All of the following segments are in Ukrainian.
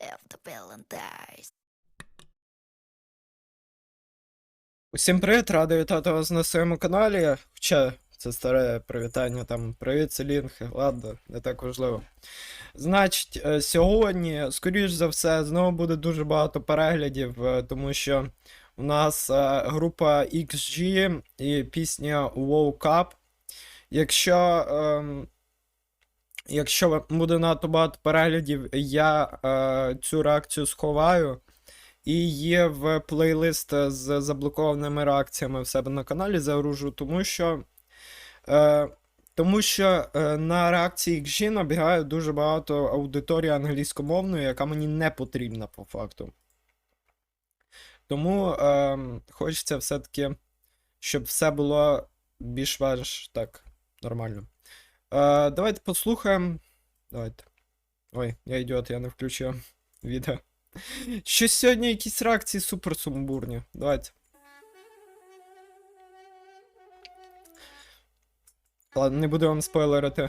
The Valentine's. Усім привіт, радий вітати вас на своєму каналі. Хоча це старе привітання, там привіт, Селінг, ладно, не так важливо. Значить, е, сьогодні, скоріш за все, знову буде дуже багато переглядів, е, тому що у нас е, група XG і пісня Woke Up. Якщо, ем, якщо буде надто багато переглядів, я е, цю реакцію сховаю. І є в плейлист з заблокованими реакціями в себе на каналі загружу, тому що, е, тому що е, на реакції XG набігає дуже багато аудиторії англійськомовної, яка мені не потрібна по факту. Тому е, хочеться все-таки, щоб все було більш-менш так нормально. Давайте послухаємо. Давайте. Ой, я ідіот, я не включив відео. Щось сьогодні якісь реакції супер сумбурні. Давайте. Ладно, не буду вам спойлерити.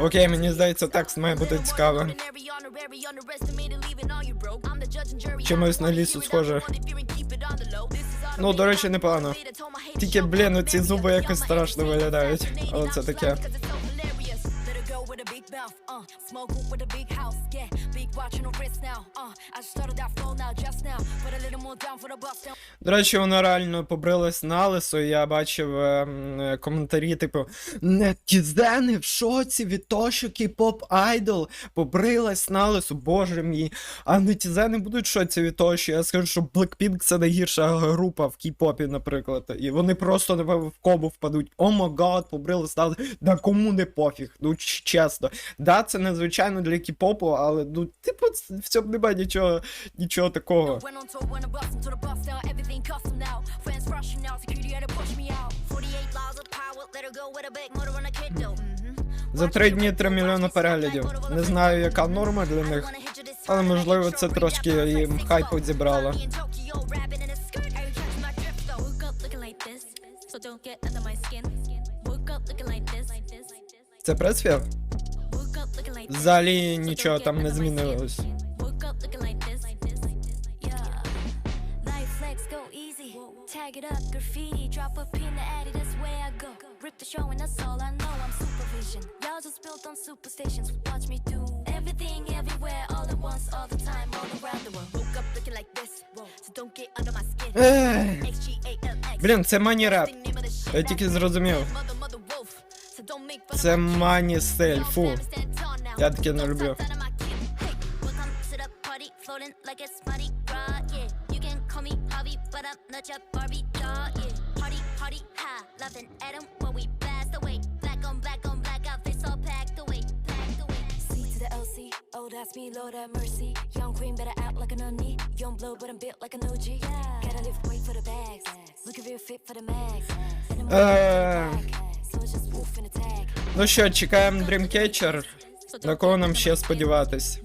Окей, мені здається, текст має бути jury, Чимось на лісу схоже. Ну, до речі, непогано. Тільки, блін, up, ці baby, зуби якось страшно виглядають. Але це таке. Big mouth, uh, smoke with a big house, yeah, big watch on her wrist now, uh, I started that flow now, just now, put a little more down for the bust down. До речі, вона реально побрилась на лисо, я бачив ем, коментарі, типу, нетізени в шоці від того, що кей-поп айдол побрилась на лисо, боже мій. А нетізени будуть в шоці від того, що я скажу, що Blackpink це найгірша група в кей-попі, наприклад. І вони просто напевно, в кому впадуть. О май гад, побрилась на лисо. Да кому не пофіг, ну чесно. Да, це незвичайно для кей-попу, але ну, типу, в цьому немає нічого, нічого такого. Went on tour when I bust into the bus down, everything custom now. Friends rushing out, security had to push me out. 48 laws of power, let her go with a big motor on a kid though. За три дні 3 мільйони переглядів. Не знаю, яка норма для них, але можливо це трошки їм хайпу зібрало. Це пресфір? Взагалі нічого там не змінилось. Блін, це мані реп. Я тільки зрозумів. Це мані стиль, фу. stand tall now. Я таке не Don't люблю. talk down to my kid. Hey, welcome to the party, floating like it's Mardi Gras, yeah. You can call me Harvey, but I'm not your Barbie doll, yeah. Party, party, high, laughing at 'em while we blast away. Black on black on black, our face all packed away, packed away. C to the LC, oh that's me, Lord have mercy. Young queen better act like an onion. Young blood, but I'm built like an OG. Gotta live, wait for the bags. Looking real fit for the mags. And I'm Е, so it's just wolf in a tag. Ну що, чекаємо Dreamcatcher. На кого нам ще сподіватись?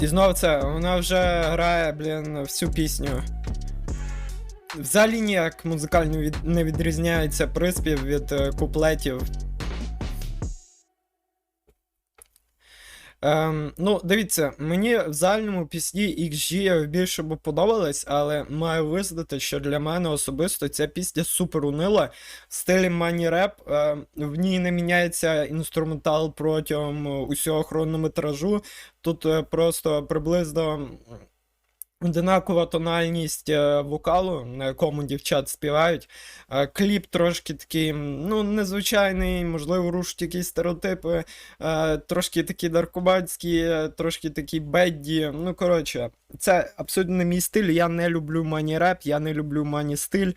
І знову це, вона вже грає, блін, всю пісню. Взагалі ніяк музикально від... не відрізняється приспів від е, куплетів. Ем, ну, дивіться, мені в загальному пісні XG більше б подобались, але маю визнати, що для мене особисто ця пісня супер унила. В стилі мані реп, Ем, в ній не міняється інструментал протягом усього хронометражу. Тут е, просто приблизно одинакова тональність е, вокалу, на якому дівчат співають. Е, Кліп трошки такий, ну, незвичайний, можливо, рушить якісь стереотипи, е, трошки такі даркобатські, е, трошки такі бедді. Ну, коротше, це абсолютно не мій стиль. Я не люблю мані реп, я не люблю мані стиль.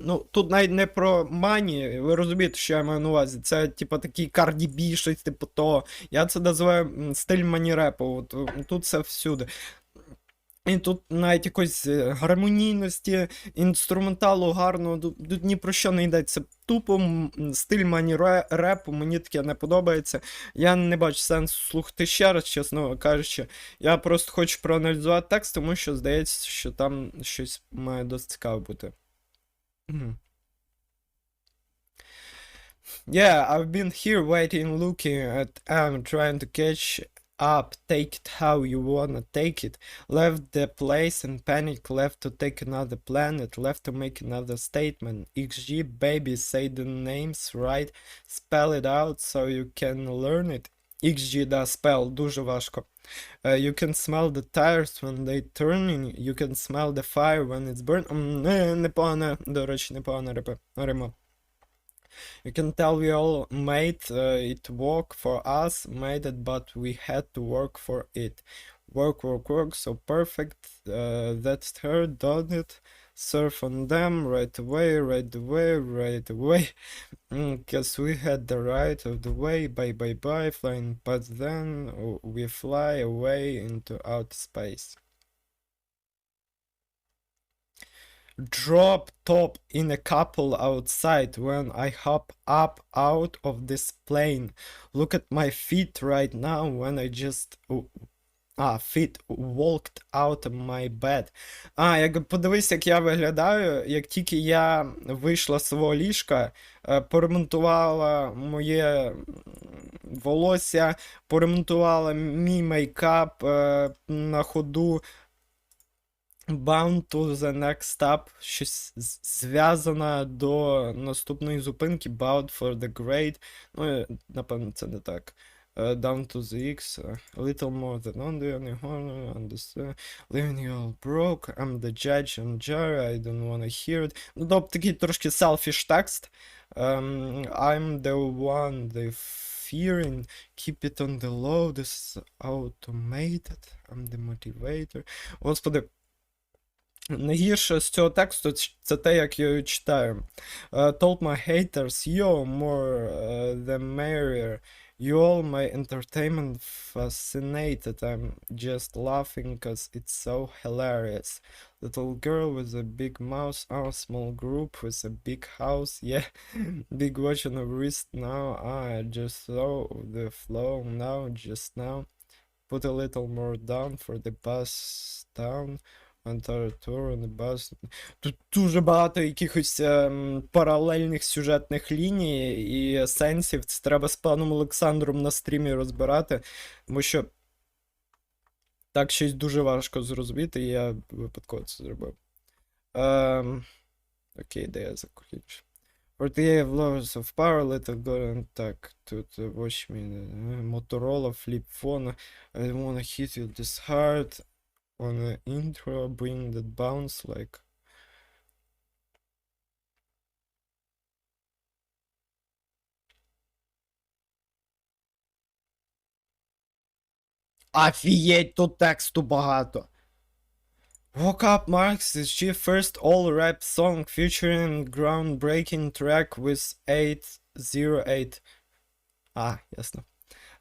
Ну, тут навіть не про мані, ви розумієте, що я маю на увазі. Це, типу, такий B, щось типу того. Я це називаю стиль мані репу. Тут це всюди. І тут навіть якоїсь е, гармонійності, інструменталу гарного, тут, ні про що не йдеться. Тупо стиль мані ре- репу, мені таке не подобається. Я не бачу сенсу слухати ще раз, чесно кажучи. Я просто хочу проаналізувати текст, тому що здається, що там щось має досить цікаве бути. Yeah, I've been here waiting, looking at am trying to catch up, take it how you wanna take it. Left the place in panic, left to take another planet, left to make another statement. XG, baby, say the names right, spell it out so you can learn it. XG, да, spell, дуже важко. Uh, you can smell the tires when they turning, you can smell the fire when it's burning. М, Не, непогане, до речі, непогане рима. You can tell we all made uh, it work for us, made it, but we had to work for it. Work, work, work, so perfect. Uh, that's her, done it. Surf on them right away, right away, right away. Mm, because we had the right of the way, bye bye bye, flying, but then oh, we fly away into outer space. Drop top in a couple outside when I hop up out of this plane. Look at my feet right now when I just. А, feet walked out of my bed. А, як подивись, як я виглядаю, як тільки я вийшла з свого ліжка, е, поремонтувала моє волосся, поремонтувала мій мейкап е, на ходу, Bound to the next stop, щось з- зв'язане до наступної зупинки, bound for the great. Ну, е, напевно, це не так. Е, Down to the X, е, a little more than on the only one, understand. Leaving you all broke, I'm the judge and jury, I don't wanna hear it. Ну, тобто такий трошки selfish текст. Ем, I'm the one they fearing, keep it on the low, this is automated, I'm the motivator. Господи, Найгірше з цього тексту ч- це те, як я його читаю. Uh, told my haters, yo, more uh, the merrier. You all my entertainment fascinated. I'm just laughing cause it's so hilarious. Little girl with a big mouse, our small group with a big house. Yeah, big watch on the wrist now. I just saw the flow now, just now. Put a little more down for the bus down. Бас. Тут дуже багато якихось ем, паралельних сюжетних ліній і сенсів. Це треба з паном Олександром на стрімі розбирати, тому що так щось дуже важко зрозуміти, і я випадково це зробив. Ем, окей, де я закінчу. Of lovers of power, little girl, так, тут uh, watch uh, Motorola, flip phone, I wanna hit you this hard, on the intro, bring that bounce like. Офігеть, тут тексту багато. Woke Up Marks is she first all rap song featuring groundbreaking track with 808. А, ясно.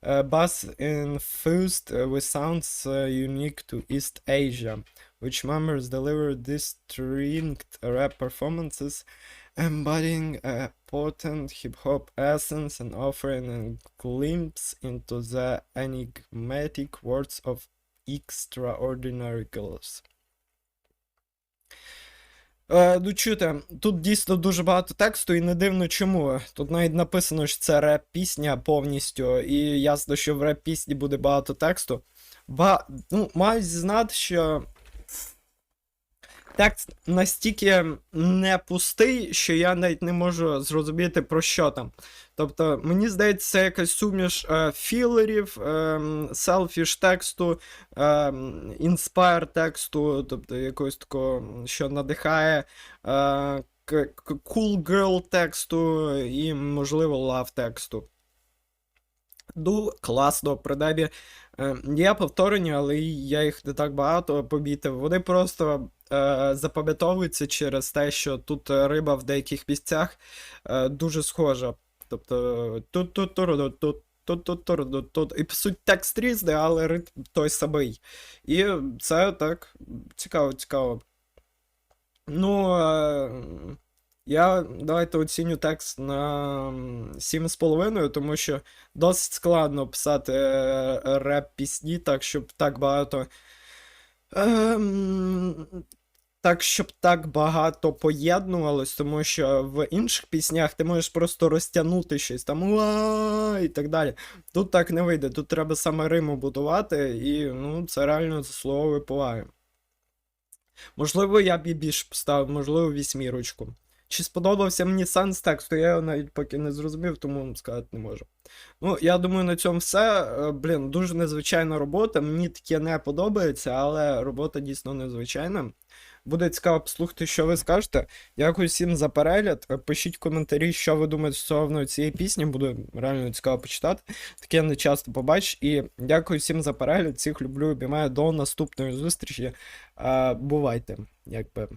Uh, bass infused uh, with sounds uh, unique to East Asia, which members deliver distinct rap performances, embodying a potent hip hop essence and offering a glimpse into the enigmatic words of extraordinary girls. Е, ну чуєте, тут дійсно дуже багато тексту, і не дивно чому. Тут навіть написано, що це реп-пісня повністю, і ясно, що в реп-пісні буде багато тексту. Ба... Ну, мають знати, що текст настільки не пустий, що я навіть не можу зрозуміти про що там. Тобто, мені здається, це якась суміш е, філерів, е, селфіш тексту, е, тексту, тобто якогось такого, що надихає. Е, cool girl тексту і, можливо, love тексту. Ну, класно, принаймні. Е, є повторення, але я їх не так багато помітив. Вони просто е, запам'ятовуються через те, що тут е, риба в деяких місцях е, дуже схожа. Тобто тут тут тут тут тут тут тут тут і по суті текст різний, але ритм той самий. І це так цікаво, цікаво. Ну, я давайте оціню текст на 7,5, тому що досить складно писати реп-пісні, так, щоб так багато. Ем, так, щоб так багато поєднувалось, тому що в інших піснях ти можеш просто розтягнути щось там і так далі. Тут так не вийде, тут треба саме риму будувати, і ну, це реально заслуговує поваги. Можливо, я б і більше поставив, можливо, вісьмірочку. Чи сподобався мені сенс тексту, я його навіть поки не зрозумів, тому сказати не можу. Ну, я думаю, на цьому все. Е, Блін, дуже незвичайна робота. Мені таке не подобається, але робота дійсно незвичайна. Буде цікаво послухати, що ви скажете. Дякую всім за перегляд. Е, Пишіть коментарі, що ви думаєте стосовно цієї пісні. Буде реально цікаво почитати. Таке не часто побачиш. І дякую всім за перегляд. Всіх люблю, обіймаю. До наступної зустрічі. Е, Бувайте, якби.